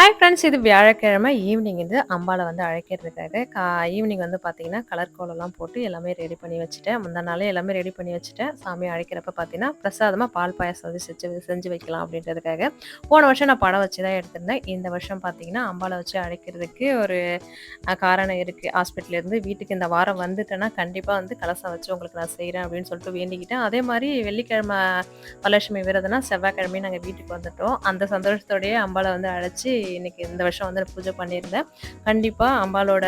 Hi friends இது வியாழக்கிழமை evening இது. அம்பாவை வந்து அழைக்கிறதுக்காக கா ஈவினிங் வந்து பார்த்தீங்கன்னா கலர் கோலம்லாம் போட்டு எல்லாமே ரெடி பண்ணி வச்சுட்டேன். முந்தா நாளே எல்லாமே ரெடி பண்ணி வச்சுட்டேன். சாமி அழைக்கிறப்ப பார்த்தீங்கன்னா பிரசாதமாக பால் பாயாசம் வந்து செஞ்சு செஞ்சு வைக்கலாம் அப்படின்றதுக்காக போன வருஷம் நான் படம் வச்சு தான் எடுத்திருந்தேன். இந்த வருஷம் பார்த்தீங்கன்னா அம்பாவை வச்சு அழைக்கிறதுக்கு ஒரு காரணம் இருக்குது ஹாஸ்பிட்டல்லேருந்து வீட்டுக்கு இந்த வாரம் வந்துட்டேன்னா கண்டிப்பாக வந்து கலசம் வச்சு உங்களுக்கு நான் செய்கிறேன் அப்படின்னு சொல்லிட்டு வேண்டிக்கிட்டேன். அதே மாதிரி வெள்ளிக்கிழமை வரலட்சுமி விரதம்னா செவ்வாய்க்கிழமையும் நாங்கள் வீட்டுக்கு வந்துட்டோம். அந்த சந்தோஷத்தோடையே அம்பாவை வந்து அழைச்சி இன்னைக்கு இந்த வருஷம் வந்து பூஜை பண்ணியிருந்தேன். கண்டிப்பாக அம்பாலோட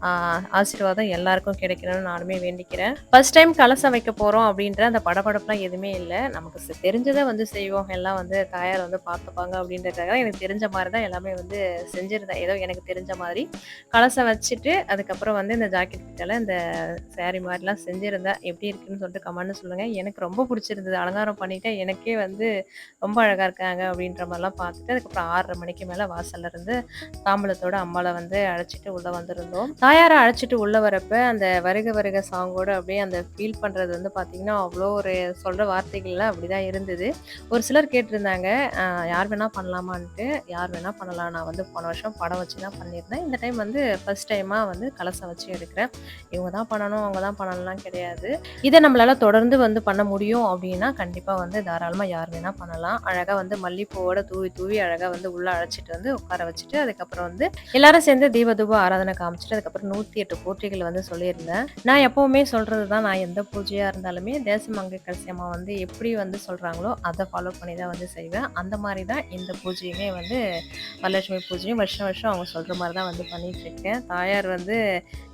ஆசீர்வாதம் எல்லாருக்கும் கிடைக்கணும்னு நானுமே வேண்டிக்கிறேன். ஃபர்ஸ்ட் டைம் கலசம் வைக்க போகிறோம் அப்படின்ற அந்த படபடப்புலாம் எதுவுமே இல்லை. நமக்கு செ- தெரிஞ்சதை வந்து செய்வோம். எல்லாம் வந்து தாயார் வந்து பார்த்துப்பாங்க அப்படின்றதுக்காக எனக்கு தெரிஞ்ச மாதிரி தான் எல்லாமே வந்து செஞ்சுருந்தேன். ஏதோ எனக்கு தெரிஞ்ச மாதிரி கலசம் வச்சுட்டு அதுக்கப்புறம் வந்து இந்த ஜாக்கெட் கிட்டல இந்த சேரீ மாதிரிலாம் செஞ்சுருந்தேன். எப்படி இருக்குன்னு சொல்லிட்டு கமெண்ட்னு சொல்லுங்கள் எனக்கு ரொம்ப பிடிச்சிருந்தது. அலங்காரம் பண்ணிட்டு எனக்கே வந்து ரொம்ப அழகாக இருக்காங்க அப்படின்ற மாதிரிலாம் பார்த்துட்டு அதுக்கப்புறம் ஆறரை மணிக்கு மேலே வாசல்ல இருந்து தாம்பலத்தோட அம்மாவை வந்து அழைச்சிட்டு உள்ளே வந்திருந்தோம். தாயாரை அழைச்சிட்டு உள்ளே வரப்ப அந்த வருக வருக சாங்கோட அப்படியே அந்த ஃபீல் பண்ணுறது வந்து பார்த்திங்கன்னா அவ்வளோ ஒரு சொல்கிற வார்த்தைகள்லாம் அப்படி தான் இருந்தது. ஒரு சிலர் கேட்டிருந்தாங்க யார் வேணால் பண்ணலாமான்ட்டு யார் வேணால் பண்ணலாம். நான் வந்து போன வருஷம் படம் வச்சு தான் பண்ணியிருந்தேன். இந்த டைம் வந்து ஃபர்ஸ்ட் டைமாக வந்து கலசம் வச்சு எடுக்கிறேன். இவங்க தான் பண்ணணும் அவங்க தான் பண்ணணும்லாம் கிடையாது. இதை நம்மளால தொடர்ந்து வந்து பண்ண முடியும் அப்படின்னா கண்டிப்பாக வந்து தாராளமாக யார் வேணால் பண்ணலாம். அழகாக வந்து மல்லிப்பூவோட தூவி தூவி அழகாக வந்து உள்ளே அழைச்சிட்டு வந்து உட்கார வச்சுட்டு அதுக்கப்புறம் வந்து எல்லாரும் சேர்ந்து தீப தூப ஆராதனை காமிச்சிட்டு அதுக்கப்புறம் நூற்றி எட்டு போட்டிகள் வந்து சொல்லியிருந்தேன். நான் எப்போவுமே சொல்கிறது தான் நான் எந்த பூஜையாக இருந்தாலுமே தேசமங்கை கல்சியம்மா வந்து எப்படி வந்து சொல்கிறாங்களோ அதை ஃபாலோ பண்ணி தான் வந்து செய்வேன். அந்த மாதிரி தான் இந்த பூஜையுமே வந்து வரலட்சுமி பூஜையும் வருஷம் வருஷம் அவங்க சொல்கிற மாதிரி தான் வந்து பண்ணிட்டு இருக்கேன். தாயார் வந்து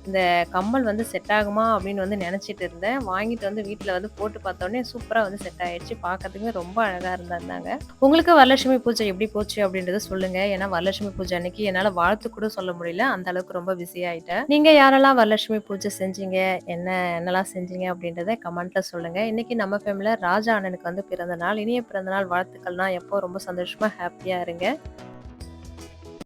இந்த கம்மல் வந்து செட் ஆகுமா அப்படின்னு வந்து நினச்சிட்டு இருந்தேன். வாங்கிட்டு வந்து வீட்டில் வந்து போட்டு பார்த்தோன்னே சூப்பராக வந்து செட் ஆயிடுச்சு. பார்க்கறதுக்குமே ரொம்ப அழகாக இருந்தாங்க. உங்களுக்கு வரலட்சுமி பூஜை எப்படி போச்சு அப்படின்றத சொல்லுங்க. ஏன்னா வரலட்சுமி பூஜை அன்னைக்கு என்னால் வாழ்த்து கூட சொல்ல முடியல. அந்த அளவுக்கு ரொம்ப பிஸி ஆகிட்டேன் நீங்க யாரெல்லாம் வரலட்சுமி பூஜை செஞ்சீங்க? என்ன என்னெல்லாம் செஞ்சீங்க அப்படின்றத கமெண்ட்ல சொல்லுங்க. இன்னைக்கு நம்ம ஃபேமிலியில் ராஜா அண்ணனுக்கு வந்து பிறந்த நாள் இனிய பிறந்த நாள் வாழ்த்துக்கள்னா எப்போ? ரொம்ப சந்தோஷமா ஹாப்பியா இருங்க.